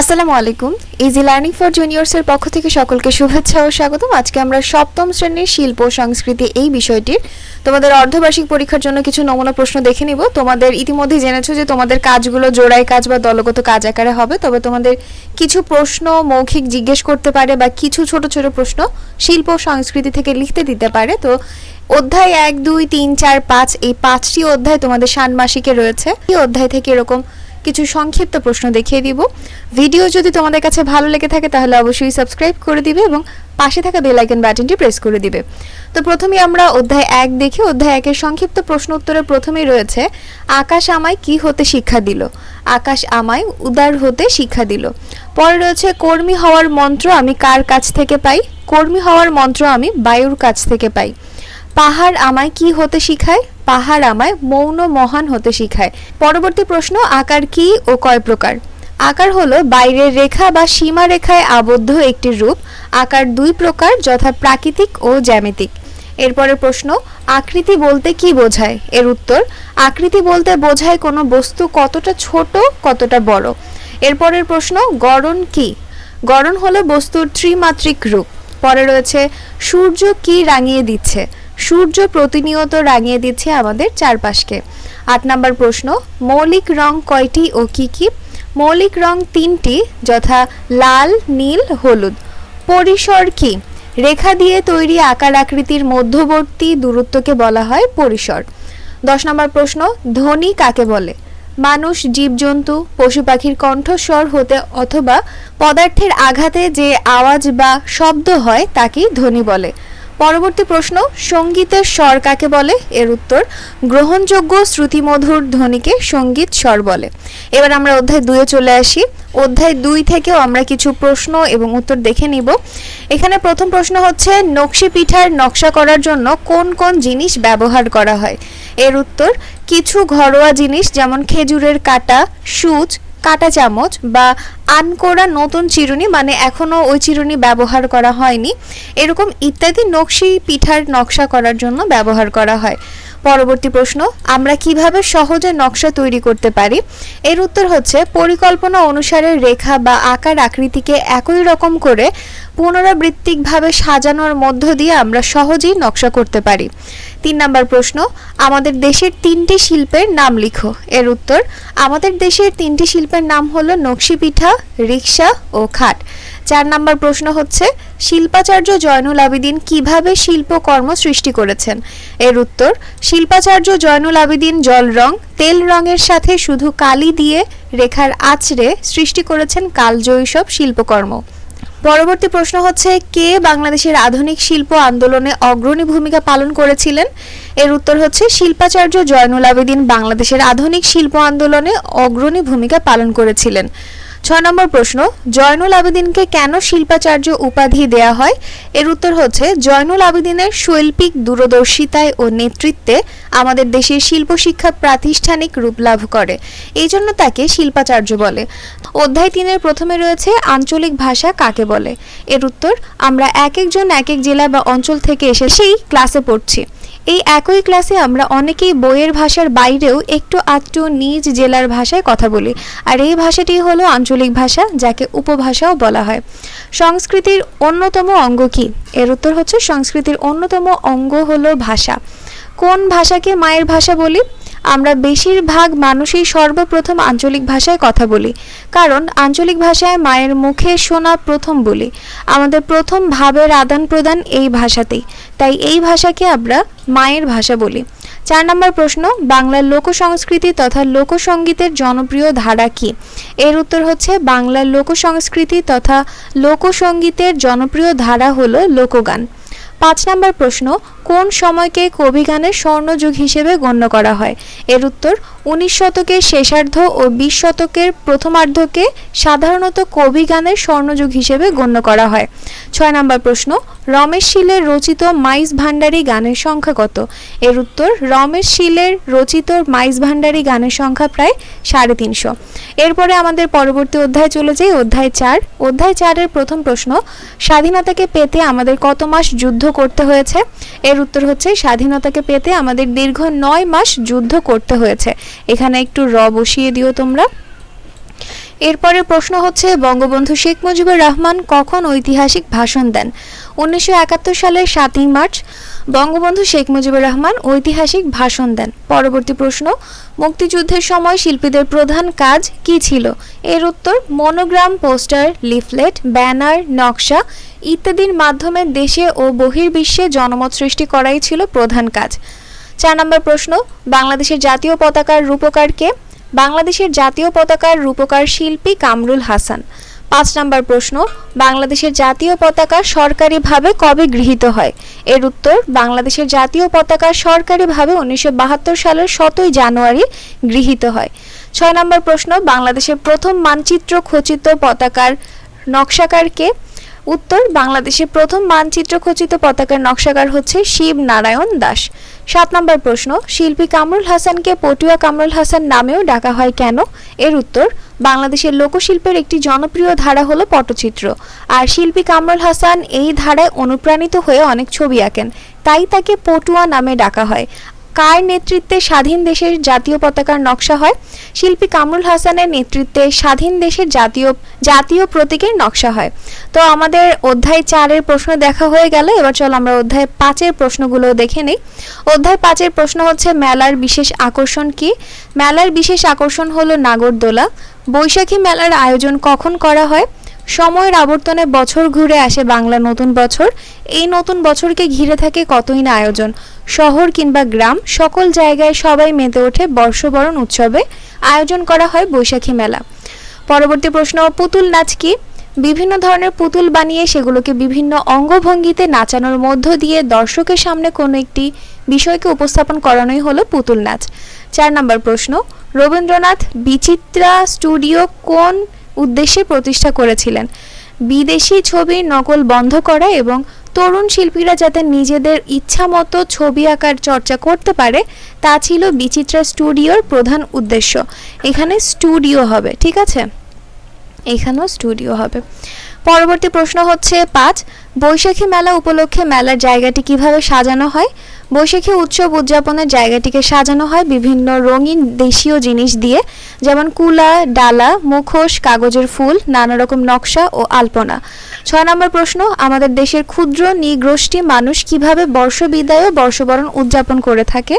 আসসালামু আলাইকুম। Easy learning for জুনিয়র্সের পক্ষ থেকে সকলকে শুভেচ্ছা ও স্বাগতম। আজকে আমরা সপ্তম শ্রেণির শিল্প সংস্কৃতি এই বিষয়টির তোমাদের অর্ধবার্ষিক পরীক্ষার জন্য কিছু নমুনা প্রশ্ন দেখে নিব। তোমাদের ইতিমধ্যে জেনেছো যে তোমাদের কাজগুলো জোড়াই কাজ বা দলগত কাজ আকারে হবে, তবে তোমাদের কিছু প্রশ্ন মৌখিক জিজ্ঞেস করতে পারে বা কিছু ছোট ছোট প্রশ্ন শিল্প সংস্কৃতি থেকে লিখতে দিতে পারে। তো অধ্যায় এক, দুই, তিন, চার, পাঁচ, এই পাঁচটি অধ্যায় তোমাদের ষান্মাসিকে রয়েছে। এই অধ্যায় থেকে এরকম কিছু সংক্ষিপ্ত প্রশ্ন দেখিয়ে দিব। ভিডিও যদি তোমাদের কাছে ভালো লেগে থাকে, তাহলে অবশ্যই সাবস্ক্রাইব করে দিবে এবং পাশে থাকা বেল আইকন বাটনটি প্রেস করে দিবে। তো প্রথমে আমরা অধ্যায় এক দেখি। অধ্যায় একের সংক্ষিপ্ত প্রশ্ন উত্তরে প্রথমেই রয়েছে, আকাশ আমায় কি হতে শিক্ষা দিল? আকাশ আমায় উদার হতে শিক্ষা দিল। পরে রয়েছে, কর্মী হওয়ার মন্ত্র আমি কার কাছ থেকে পাই? কর্মী হওয়ার মন্ত্র আমি বায়ুর কাছ থেকে পাই। পাহাড় আমায় কি হতে শিখায়? পাহাড় আমায় মৌন মহান হতে শিখায়। পরবর্তী প্রশ্ন, আকার কি ও কয় প্রকার? আকার হলো বাইরের রেখা বা সীমা রেখায় আবদ্ধ একটি রূপ। আকার দুই প্রকার, যথা প্রাকৃতিক ও জ্যামিতিক। এরপরের প্রশ্ন, আকৃতি বলতে কি বোঝায়? এর উত্তর, আকৃতি বলতে বোঝায় কোনো বস্তু কতটা ছোট, কতটা বড়। এরপরের প্রশ্ন, গড়ন কি? গড়ন হলো বস্তুর ত্রিমাত্রিক রূপ। পরে রয়েছে, সূর্য কি রাঙিয়ে দিচ্ছে? সূর্য প্রতিনিয়ত রাঙিয়ে দিচ্ছে আমাদের চারপাশকে। আট নম্বর প্রশ্ন, মৌলিক রং কয়টি ও কি কি? মৌলিক রং তিনটি, যথা লাল, নীল, হলুদ। পরিসর কি? রেখা দিয়ে তৈরি আকার আকৃতির মধ্যবর্তী দূরত্বকে বলা হয় পরিসর। দশ নম্বর প্রশ্ন, ধ্বনি কাকে বলে? মানুষ, জীবজন্তু, পশু পাখির কণ্ঠস্বর হতে অথবা পদার্থের আঘাতে যে আওয়াজ বা শব্দ হয় তাকেই ধ্বনি বলে। পরবর্তী প্রশ্ন, সঙ্গীতের স্বর কাকে বলে? এর উত্তর, গ্রহণযোগ্য শ্রুতিমধুর ধ্বনিকে সংগীত স্বর বলে। এবার আমরা অধ্যায় দুয়ে চলে আসি। অধ্যায় দুই থেকেও আমরা কিছু প্রশ্ন এবং উত্তর দেখে নিব। এখানে প্রথম প্রশ্ন হচ্ছে, নকশি পিঠার নকশা করার জন্য কোন কোন জিনিস ব্যবহার করা হয়? এর উত্তর, কিছু ঘরোয়া জিনিস যেমন খেজুরের কাটা, সুচ কাটা চামচ বা আনকোড়া নতুন চিরুনি মানে এখনও ওই চিরুনি ব্যবহার করা হয়নি। এরকম ইত্যাদি নকশি পিঠার নকশা করার জন্য ব্যবহার করা হয়। পরবর্তী প্রশ্ন, আমরা কীভাবে সহজে নকশা তৈরি করতে পারি? এর উত্তর হচ্ছে, পরিকল্পনা অনুসারে রেখা বা আকার আকৃতিকে একই রকম করে পুনরাবৃত্তিকভাবে সাজানোর মধ্য দিয়ে আমরা সহজেই নকশা করতে পারি। তিন নম্বর প্রশ্ন, আমাদের দেশের তিনটি শিল্পের নাম লিখো। এর উত্তর, আমাদের দেশের তিনটি শিল্পের নাম হলো নকশি পিঠা রিক্সা ও খাট। চার নম্বর প্রশ্ন হচ্ছে, শিল্পাচার্য জয়নুল আবেদিন কীভাবে শিল্পকর্ম সৃষ্টি করেছেন? এর উত্তর, শিল্পাচার্য জয়নুল আবেদিন জল রং, তেল রঙের সাথে শুধু কালি দিয়ে রেখার আঁচড়ে সৃষ্টি করেছেন কালজয়ী শিল্পকর্ম। পরবর্তী প্রশ্ন হচ্ছে, কে বাংলাদেশের আধুনিক শিল্প আন্দোলনে অগ্রণী ভূমিকা পালন করেছিলেন? এর উত্তর হচ্ছে, শিল্পাচার্য জয়নুল আবেদিন বাংলাদেশের আধুনিক শিল্প আন্দোলনে অগ্রণী ভূমিকা পালন করেছিলেন। ছয় নম্বর প্রশ্ন, জয়নুল আবেদিনকে কেন শিল্পাচার্য উপাধি দেয়া হয়? এর উত্তর হচ্ছে, জয়নুল আবেদিনের শৈল্পিক দূরদর্শিতায় ও নেতৃত্বে আমাদের দেশের শিল্প শিক্ষা প্রাতিষ্ঠানিক রূপ লাভ করে। এই জন্য তাকে শিল্পাচার্য বলে। অধ্যায় তিনের প্রথমে রয়েছে, আঞ্চলিক ভাষা কাকে বলে? এর উত্তর, আমরা এক একজন এক এক জেলা বা অঞ্চল থেকে এসে সেই ক্লাসে পড়ছি। এই একই ক্লাসে আমরা অনেকেই বইয়ের ভাষার বাইরেও একটু আধটু নিজ জেলার ভাষায় কথা বলি। আর এই ভাষাটি হলো আঞ্চলিক ভাষা, যাকে উপভাষাও বলা হয়। সংস্কৃতির অন্যতম অঙ্গ কী? এর উত্তর হচ্ছে সংস্কৃতির অন্যতম অঙ্গ হলো ভাষা। কোন ভাষাকে মায়ের ভাষা বলি? আমরা বেশিরভাগ মানুষই সর্বপ্রথম আঞ্চলিক ভাষায় কথা বলি। কারণ আঞ্চলিক ভাষায় মায়ের মুখে শোনা প্রথম বলি। আমাদের প্রথম ভাবের আদান প্রদান এই ভাষাতেই। তাই এই ভাষাকে আমরা মায়ের ভাষা বলি। চার নম্বর প্রশ্ন, বাংলার লোকসংস্কৃতি তথা লোকসঙ্গীতের জনপ্রিয় ধারা কি? এর উত্তর হচ্ছে, বাংলার লোকসংস্কৃতি তথা লোকসঙ্গীতের জনপ্রিয় ধারা হলো লোকগান। পাঁচ নম্বর প্রশ্ন কোন সময়কে কবি গানের স্বর্ণযুগ হিসেবে গণ্য করা হয়? এর উত্তর, উনিশ শতকের শেষার্ধ ও বিশ শতকের প্রথমার্ধকে সাধারণত কবি গানের স্বর্ণযুগ হিসেবে গণ্য করা হয়। ছয় নম্বর প্রশ্ন, রমেশ শীলের রচিত মাইস ভান্ডারী গানের সংখ্যা কত? এর উত্তর, রমেশ শীলের রচিত মাইস ভান্ডারী গানের সংখ্যা প্রায় সাড়ে তিনশো। এরপরে আমাদের পরবর্তী অধ্যায় চলে যাই, অধ্যায় চার। অধ্যায় চারের প্রথম প্রশ্ন, স্বাধীনতাকে পেতে আমাদের কত মাস যুদ্ধ করতে হয়েছে? এর উত্তর হচ্ছে, স্বাধীনতাকে পেতে আমাদের দীর্ঘ নয় মাস যুদ্ধ করতে হয়েছে। এখানে একটু র বসিয়ে দিও তোমরা। এরপরের প্রশ্ন হচ্ছে, বঙ্গবন্ধু শেখ মুজিবুর রহমান কখন ঐতিহাসিক ভাষণ দেন? উনিশশো একাত্তর সালের সাতই মার্চ, বঙ্গবন্ধু শেখ মুজিবুর রহমান ঐতিহাসিক ভাষণ দেন। পরবর্তী প্রশ্ন, মুক্তিযুদ্ধের সময় শিল্পীদের প্রধান কাজ কি ছিল? এর উত্তর, মনোগ্রাম, পোস্টার, লিফলেট, ব্যানার, নকশা ইত্যাদির মাধ্যমে দেশে ও বহির্বিশ্বে জনমত সৃষ্টি করাই ছিল প্রধান কাজ। চার নম্বর প্রশ্ন, বাংলাদেশের জাতীয় পতাকার রূপকারকে? বাংলাদেশের জাতীয় পতাকার রূপকার শিল্পী কামরুল হাসান। পাঁচ নম্বর প্রশ্ন, বাংলাদেশের জাতীয় পতাকা সরকারিভাবে কবে গৃহীত হয়? এর উত্তর, বাংলাদেশের জাতীয় পতাকা সরকারিভাবে উনিশশো বাহাত্তর সালের সতই জানুয়ারি গৃহীত হয়। ছয় নম্বর প্রশ্ন, বাংলাদেশের প্রথম মানচিত্র খচিত পতাকার নকশাকারকে? উত্তর, বাংলাদেশের প্রথম মানচিত্র খচিত পতাকার নকশাকার হচ্ছে শিব নারায়ণ দাস। সাত নম্বর প্রশ্ন, শিল্পী কামরুল হাসানকে পটুয়া কামরুল হাসান নামেও ডাকা হয় কেন? এর উত্তর, বাংলাদেশের লোকশিল্পের একটি জনপ্রিয় ধারা হলো পটচিত্র। আর শিল্পী কামরুল হাসান এই ধারায় অনুপ্রাণিত হয়ে অনেক ছবি আঁকেন। তাই তাকে পটুয়া নামে ডাকা হয়। কার নেতৃত্বে স্বাধীন দেশের জাতীয় পতাকার নকশা হয়? শিল্পী কামরুল হাসানের নেতৃত্বে স্বাধীন দেশের জাতীয় জাতীয় প্রতীকের নকশা হয়। তো আমাদের অধ্যায় চারের প্রশ্ন দেখা হয়ে গেল, এবার চলো আমরা অধ্যায় পাঁচের প্রশ্নগুলো দেখে নিই। অধ্যায় পাঁচের প্রশ্ন হচ্ছে, মেলার বিশেষ আকর্ষণ কি? মেলার বিশেষ আকর্ষণ হলো নাগরদোলা। বৈশাখী মেলার আয়োজন কখন করা হয়? সময়ের আবর্তনে বছর ঘুরে আসে বাংলা নতুন বছর। এই নতুন বছরকে ঘিরে থাকে কতই না আয়োজন। শহর কিংবা গ্রাম, সকল জায়গায় সবাই মেতে ওঠে বর্ষবরণ উৎসবে। আয়োজন করা হয় বৈশাখী মেলা। পরবর্তী প্রশ্ন, পুতুল নাচ কি? বিভিন্ন ধরনের পুতুল বানিয়ে সেগুলোকে বিভিন্ন অঙ্গভঙ্গিতে নাচানোর মধ্য দিয়ে দর্শকের সামনে কোনো একটি বিষয়কে উপস্থাপন করানোই হলো পুতুল নাচ। চার নম্বর প্রশ্ন, রবীন্দ্রনাথ বিচিত্রা স্টুডিও কোন উদ্দেশ্যে প্রতিষ্ঠা করেছিলেন। বিদেশি ছবির নকল বন্ধ করা এবং তরুণ শিল্পীরা যাতে নিজেদের ইচ্ছা মতো ছবি আঁকার চর্চা করতে পারে, তা ছিল বিচিত্রা স্টুডিওর প্রধান উদ্দেশ্য। এখানে স্টুডিও হবে, ঠিক আছে? এখানেও স্টুডিও হবে। পরবর্তী প্রশ্ন হচ্ছে পাঁচ বৈশাখী মেলা উপলক্ষে মেলার জায়গাটি কীভাবে সাজানো হয়? বৈশাখী উৎসব উদযাপনের জায়গাটিকে সাজানো হয় বিভিন্ন রঙিন দেশীয় জিনিস দিয়ে, যেমন কুলা, ডালা, মুখোশ, কাগজের ফুল নানা রকম নকশা ও আলপনা। ছয় নম্বর প্রশ্ন, আমাদের দেশের ক্ষুদ্র, নিগোষ্ঠী মানুষ কীভাবে বর্ষবিদায় ও বর্ষবরণ উদযাপন করে থাকে?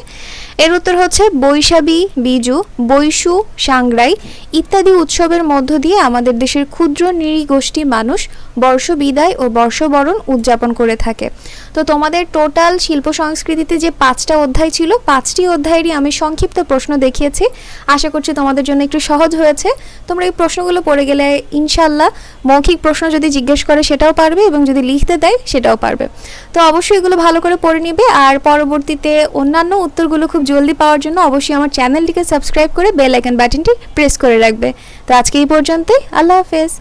এর উত্তর হচ্ছে বৈশাখী বিজু, বৈশু, সাংগ্রাই ইত্যাদি উৎসবের মধ্য দিয়ে আমাদের দেশের ক্ষুদ্র, নৃগোষ্ঠী মানুষ বর্ষবিদায় ও বর্ষবরণ উদযাপন করে থাকে। তো তোমাদের টোটাল শিল্প সংস্কৃতিতে যে পাঁচটা অধ্যায় ছিল, পাঁচটি অধ্যায়েরই আমি সংক্ষিপ্ত প্রশ্ন দেখিয়েছি। আশা করছি তোমাদের জন্য একটু সহজ হয়েছে। তোমরা এই প্রশ্নগুলো পড়ে গেলে ইনশাল্লাহ মৌখিক প্রশ্ন যদি জিজ্ঞেস করে সেটাও পারবে এবং যদি লিখতে দেয় সেটাও পারবে। তো অবশ্যই এগুলো ভালো করে পড়ে নিবে। আর পরবর্তীতে অন্যান্য উত্তরগুলো খুব জলদি পাওয়ার জন্য অবশ্যই আমার চ্যানেলটিকে সাবস্ক্রাইব করে বেল আইকন বাটনটি প্রেস করে রাখবে। তো আজকে এই পর্যন্তই। আল্লাহ হাফেজ।